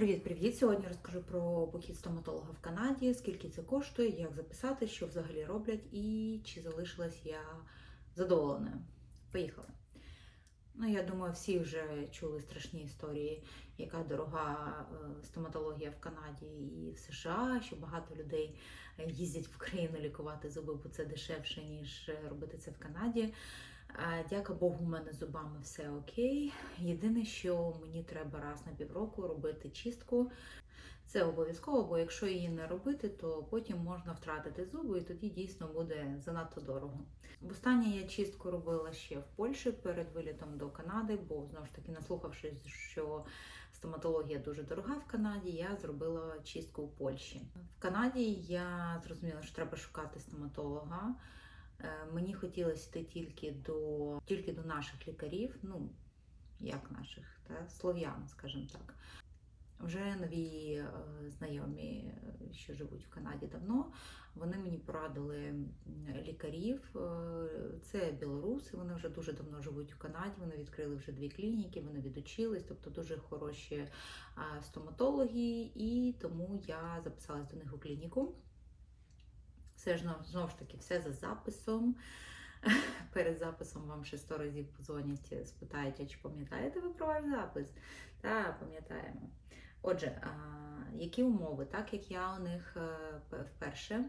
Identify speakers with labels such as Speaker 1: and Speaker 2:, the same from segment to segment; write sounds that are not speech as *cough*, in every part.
Speaker 1: Привіт-привіт! Сьогодні розкажу про похід стоматолога в Канаді, скільки це коштує, як записати, що взагалі роблять і чи залишилась я задоволеною. Поїхали. Ну, я думаю, всі вже чули страшні історії, яка дорога е, стоматологія в Канаді і в США, що багато людей е, їздять в Україну лікувати зуби, бо це дешевше, ніж е, робити це в Канаді. Дяка Богу, у мене зубами все окей. Єдине, що мені треба раз на півроку робити чистку. Це обов'язково, бо якщо її не робити, то потім можна втратити зуби, і тоді дійсно буде занадто дорого. Востаннє я чистку робила ще в Польщі перед вилітом до Канади, бо знову ж таки, наслухавшись, що стоматологія дуже дорога в Канаді, я зробила чистку в Польщі. В Канаді я зрозуміла, що треба шукати стоматолога. Е, Мені хотілося йти тільки до, тільки до наших лікарів, ну як наших, та, слов'ян, скажімо так. Вже нові е, знайомі, е, що живуть в Канаді давно, вони мені порадили лікарів. Це білоруси, вони вже дуже давно живуть в Канаді. Вони відкрили вже дві клініки, вони відучились, тобто дуже хороші стоматологи, і тому я записалась до них у клініку. Все ж знову ж таки, все за записом. *laughs* Перед записом вам ще сто разів подзвонять, спитають, чи пам'ятаєте ви про ваш запис? Так, пам'ятаємо. Отже, які умови? Так як я у них е, вперше,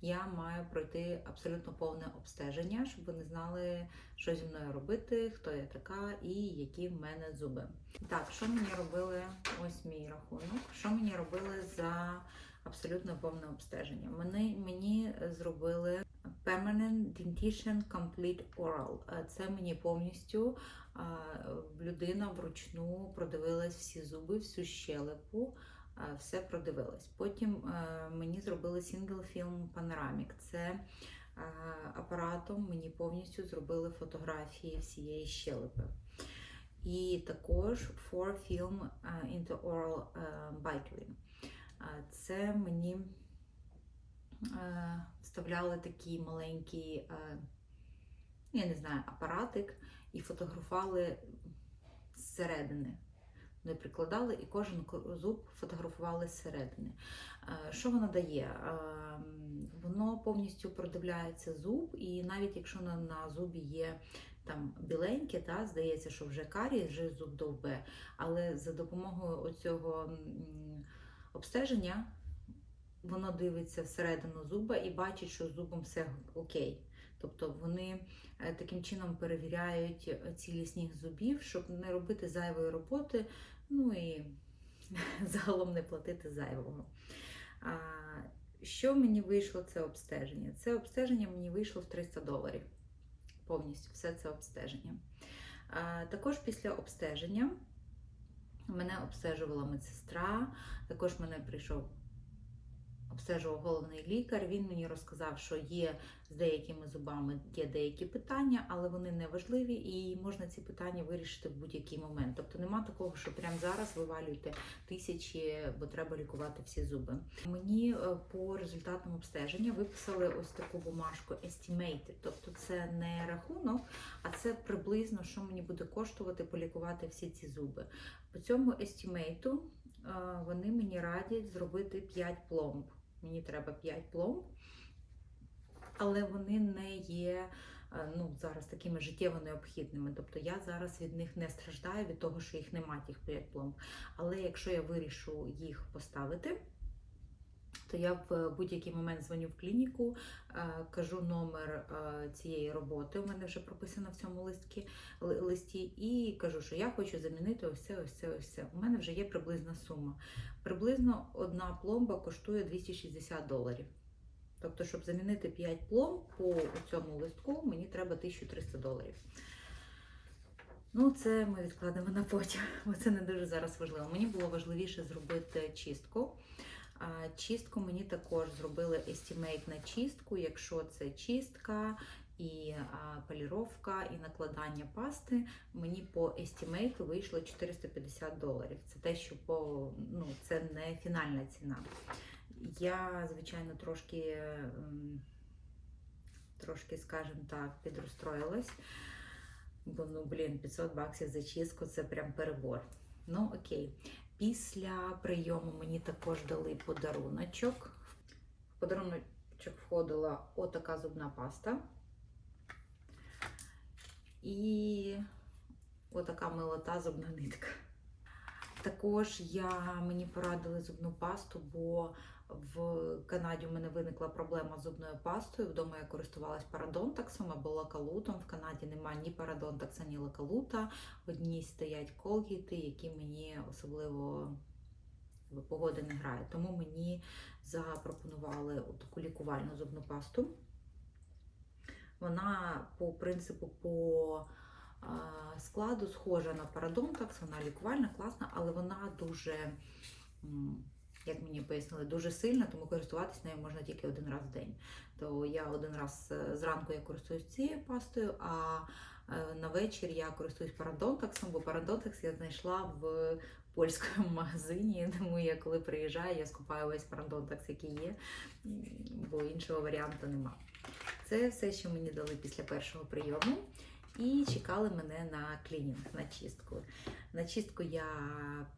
Speaker 1: я маю пройти абсолютно повне обстеження, щоб вони знали, що зі мною робити, хто я така і які в мене зуби. Так, що мені робили? Ось мій рахунок. Що мені робили за абсолютно повне обстеження? Мені, мені зробили Permanent Dentition Complete Oral. Е, Це мені повністю людина вручну продивилась всі зуби, всю щелепу, все продивилась. Потім е, мені зробили Single Film Panoramic. Це е, апаратом мені повністю зробили фотографії всієї щелепи. І також Four Film е, Intraoral е, Bite Це мені е, вставляли такий маленький, е, я не знаю, апаратик і фотографували зсередини. Вони прикладали і кожен зуб фотографували зсередини. Е, Що воно дає? Воно повністю продивляється зуб, і навіть якщо на, на зубі є там біленьке, та, здається, що вже карі, вже зуб довбе. Але за допомогою оцього обстеження воно дивиться всередину зуба і бачить, що з зубом все окей. Тобто вони е, таким чином перевіряють е, цілісність зубів, щоб не робити зайвої роботи, ну і *laughs* загалом не платити зайвого. Що мені вийшло це обстеження? Це обстеження мені вийшло в 300 доларів. Повністю все це обстеження. Також після обстеження мене обстежувала медсестра, також мене прийшов обстежував головний лікар. Він мені розказав, що є з деякими зубами є деякі питання, але вони не важливі і можна ці питання вирішити в будь-який момент. Тобто нема такого, що прямо зараз вивалюєте тисячі, бо треба лікувати всі зуби. Мені е, по результатам обстеження виписали ось таку бумажку Estimated, тобто це не рахунок, а це приблизно, що мені буде коштувати полікувати всі ці зуби. По цьому естімейту вони мені радять зробити 5 пломб. Мені треба 5 пломб, але вони не є е, ну, зараз такими життєво необхідними. Тобто я зараз від них не страждаю від того, що їх немає тих 5 пломб. Але якщо я вирішу їх поставити, то я в будь-який момент дзвоню в клініку, е, кажу номер е, цієї роботи. У мене вже прописано в цьому листки, листі, і кажу, що я хочу замінити ось це, ось це, ось це. У мене вже є приблизна сума. Приблизно одна пломба коштує 260 доларів. Тобто, щоб замінити 5 пломб по цьому листку, мені треба 1300 доларів. Ну, це ми відкладемо на потім, бо це не дуже зараз важливо. Мені було важливіше зробити чистку. Чистку мені також зробили естімейт на чистку, якщо це чистка і поліровка, і накладання пасти. Мені по естімейту вийшло 450 доларів. Це те, що по ну, це не фінальна ціна. Я, звичайно, трошки, ем, трошки, скажімо так, підрозстроїлась. Бо ну блін, 500 баксів за чистку це прям перебор. Ну окей. Після прийому мені також дали подаруночок. В подаруночок входила отака зубна паста. І отака милота зубна нитка. Також я, мені порадили зубну пасту, бо в Канаді у мене виникла проблема з зубною пастою. Вдома я користувалась парадонтаксом або лакалутом. В Канаді немає ні парадонтакса, ні лакалута. Одні стоять колгіти, які мені особливо погоди не грає. Тому мені запропонували таку лікувальну зубну пасту. Вона по принципу по складу схожа на парадонтакс, вона лікувальна, класна, але вона дуже, як мені пояснили, дуже сильна, тому користуватись нею можна тільки один раз в день. То я один раз е, зранку я користуюсь цією пастою, а е, на вечір я користуюсь парадонтаксом, бо парадонтакс я знайшла в польському *laughs* магазині. Тому я коли приїжджаю, я скупаю весь парадонтакс, який є, бо іншого варіанту нема. Це все, що мені дали після першого прийому. І чекали мене на клінінг, на чистку. На чистку я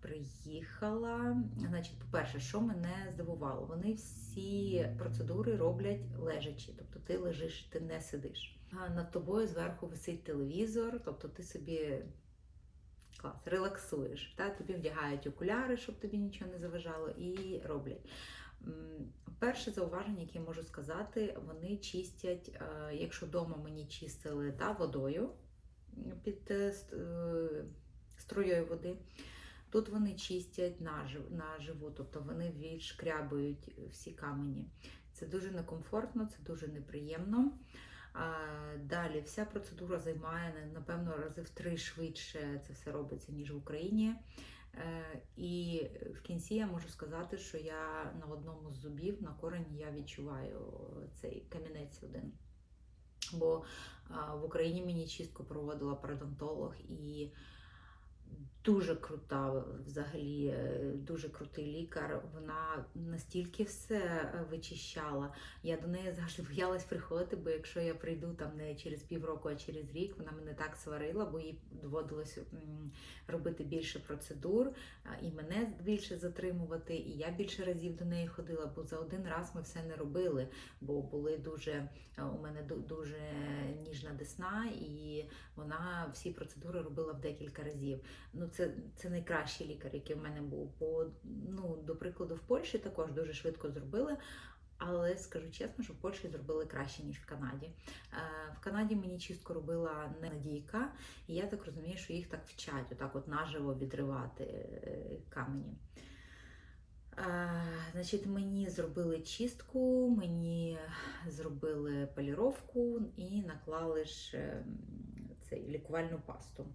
Speaker 1: приїхала. Значить, по-перше, що мене здивувало, вони всі процедури роблять лежачи, тобто ти лежиш, ти не сидиш. Над тобою зверху висить телевізор, тобто ти собі клас, релаксуєш. Та? Тобі вдягають окуляри, щоб тобі нічого не заважало, і роблять. Перше зауваження, яке я можу сказати, вони чистять, е, якщо вдома мені чистили та, водою під е, е, струєю води, тут вони чистять нажив, наживу, тобто вони відшкрябують всі камені. Це дуже некомфортно, це дуже неприємно. Далі вся процедура займає напевно рази в три швидше це все робиться, ніж в Україні. Е, І в кінці я можу сказати, що я на одному з зубів на корені я відчуваю цей камінець один. Бо в Україні мені чистку проводила парадонтолог і дуже крута, взагалі, е, дуже крутий лікар. Вона настільки все е, вичищала. Я до неї завжди *laughs* боялась приходити, бо якщо я прийду там не через півроку, а через рік, вона мене так сварила, бо їй доводилось робити більше процедур, і мене більше затримувати, і я більше разів до неї ходила, бо за один раз ми все не робили, бо були дуже е, у мене дуже ніжна десна, і вона всі процедури робила в декілька разів. Ну, це, це найкращий лікар, який в мене був. Бо, ну, до прикладу, в Польщі також дуже швидко зробили. Але скажу чесно, що в Польщі зробили краще, ніж в Канаді. Е, В Канаді мені чистку робила не надійка, і я так розумію, що їх так вчать, отак от наживо відривати е, камені. Е, Значить, мені зробили чистку, мені зробили поліровку і наклали ж е, цей лікувальну пасту.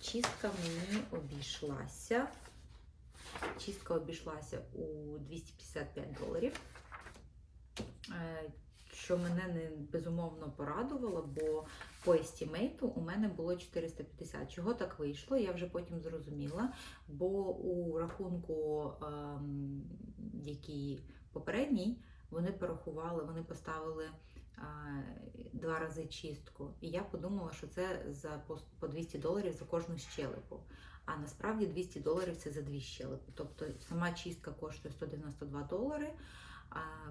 Speaker 1: Чистка мені обійшлася. Чистка обійшлася у 255 доларів. Е, Що мене не безумовно порадувало, бо по естімейту у мене було 450. Чого так вийшло? Я вже потім зрозуміла, бо у рахунку, ем, який попередній, вони порахували, вони поставили два рази чистку. І я подумала, що це за по- по 200 доларів за кожну щелепу. А насправді 200 доларів це за дві щелепи. Тобто сама чистка коштує 192 долари,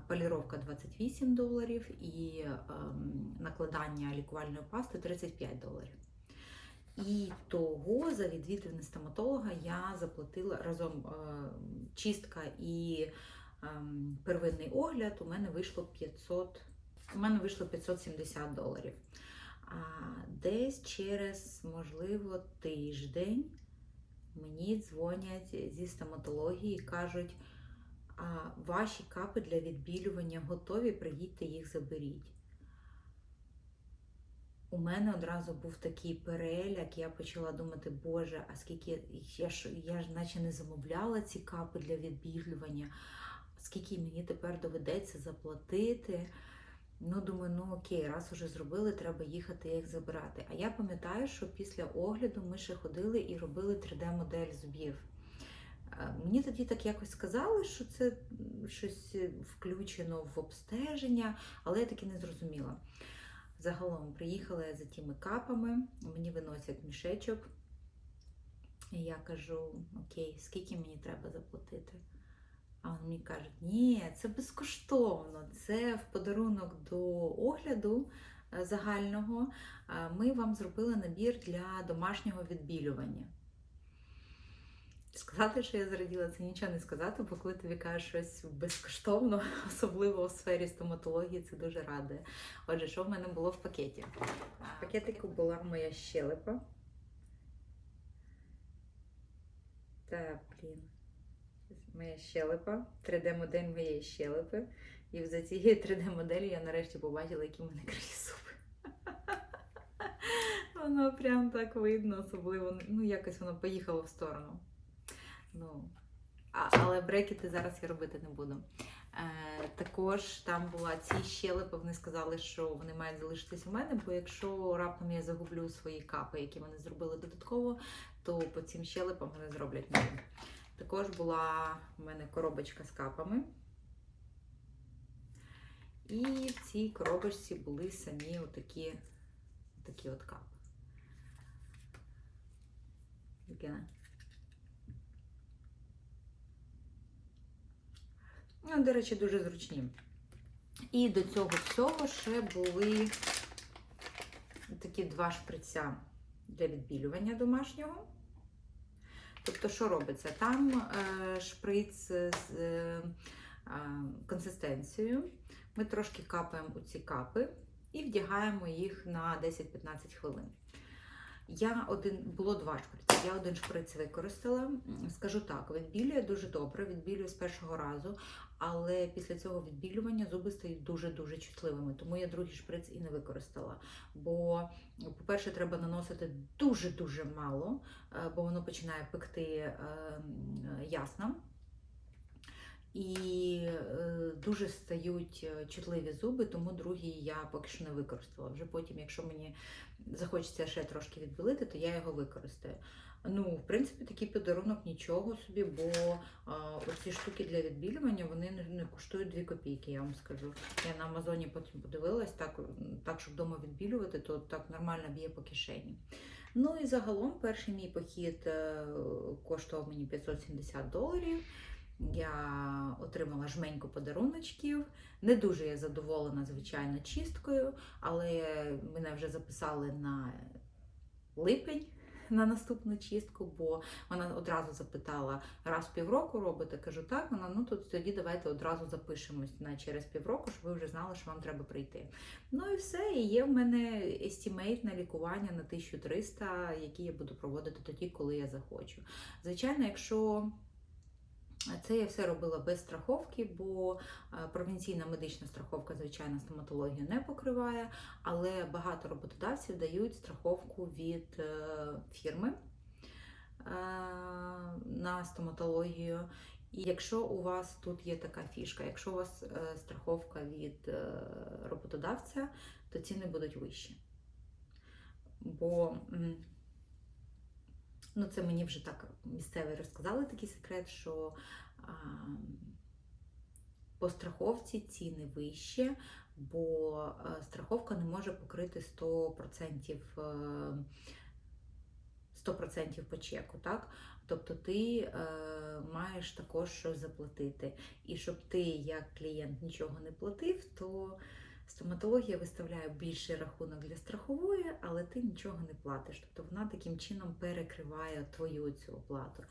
Speaker 1: поліровка 28 доларів і ем, накладання лікувальної пасти 35 доларів. І того за відвідування стоматолога я заплатила разом е, чистка і ем, первинний огляд. У мене вийшло 500, у мене вийшло 570 доларів. А десь через, можливо, тиждень мені дзвонять зі стоматології і кажуть, а ваші капи для відбілювання готові, приїдьте їх заберіть. У мене одразу був такий переляк, я почала думати, Боже, а скільки я ж я ж наче не замовляла ці капи для відбілювання, скільки мені тепер доведеться заплатити. Ну, думаю, ну окей, раз уже зробили, треба їхати їх забирати. А я пам'ятаю, що після огляду ми ще ходили і робили 3D-модель зубів. Е, Мені тоді так якось сказали, що це щось е, включено в обстеження, але я таки не зрозуміла. Загалом приїхала я за тими капами, мені виносять мішечок. І я кажу: Окей, скільки мені треба заплатити? А він мені каже, ні, це безкоштовно, це в подарунок до огляду е, загального. Ми вам зробили набір для домашнього відбілювання. Сказати, що я зраділа, це нічого не сказати, бо коли тобі кажуть щось безкоштовно, *laughs* особливо у сфері стоматології, це дуже радує. Отже, що в мене було в пакеті? В пакетику була моя щелепа. Так, блін. Моя щелепа, 3D-модель моєї щелепи. І за цією 3D-моделі я нарешті побачила, які мене криві зуби. *laughs* Воно прям так видно, особливо, ну якось воно поїхало в сторону. Ну, а, але брекети зараз я робити не буду. Е, також там була ці щелепи, вони сказали, що вони мають залишитись у мене, бо якщо раптом я загублю свої капи, які вони зробили додатково, то по цим щелепам вони зроблять нові. Також була в мене коробочка з капами. І в цій коробочці були самі отакі, отакі от капи. Ну, до речі, дуже зручні. І до цього всього ще були такі два шприця для відбілювання домашнього. Тобто, що робиться? Там е, шприц з е, консистенцією. Ми трошки капаємо у ці капи і вдягаємо їх на 10-15 хвилин. Я один, було два шприці. Я один шприц використала. Скажу так, відбілює дуже добре, відбілює з першого разу, але після цього відбілювання зуби стають дуже-дуже чутливими, тому я другий шприц і не використала. Бо, по-перше, треба наносити дуже-дуже мало, е, бо воно починає пекти е, ясно. І е, дуже стають чутливі зуби, тому другий я поки що не використала. Вже потім, якщо мені захочеться ще трошки відбілити, то я його використаю. Ну, в принципі, такий подарунок нічого собі, бо а, оці штуки для відбілювання вони не, коштують 2 копійки, я вам скажу. Я на Амазоні потім подивилась, так, так щоб вдома відбілювати, то так нормально б'є по кишені. Ну і загалом перший мій похід е, коштував мені 570 доларів. Я отримала жменьку подаруночків. Не дуже я задоволена, звичайно, чисткою, але мене вже записали на липень на наступну чистку, бо вона одразу запитала, раз півроку робите. Кажу, так, вона ну тут тоді давайте одразу запишемось на через півроку, щоб ви вже знали, що вам треба прийти. Ну і все. І є в мене естімейт на лікування на 1300, який я буду проводити тоді, коли я захочу. Звичайно, якщо. Це я все робила без страховки, бо провінційна медична страховка, звичайно, стоматологію не покриває, але багато роботодавців дають страховку від е, фірми е, на стоматологію. І якщо у вас тут є така фішка, якщо у вас е, страховка від роботодавця, то ціни будуть вищі. Бо Ну, це мені вже так місцеві розказали такий секрет, що а, по страховці ціни вищі, бо страховка не може покрити 100%. 100% по чеку, так? Тобто ти е, маєш також щось заплатити. І щоб ти, як клієнт, нічого не платив, то Стоматологія виставляє більший рахунок для страхової, але ти нічого не платиш. Тобто вона таким чином перекриває твою цю оплату.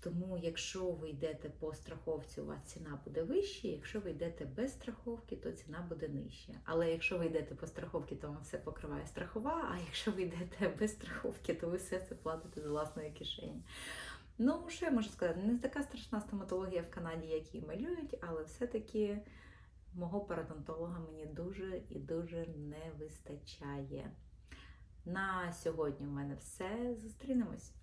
Speaker 1: Тому, якщо ви йдете по страховці, у вас ціна буде вища, якщо ви йдете без страховки, то ціна буде нижча. Але якщо ви йдете по страховці, то вам все покриває страхова, а якщо ви йдете без страховки, то ви все це платите з власної кишені. Ну, що я можу сказати, не така страшна стоматологія в Канаді, як її малюють, але все-таки мого парадонтолога мені дуже і дуже не вистачає. На сьогодні в мене все. Зустрінемось!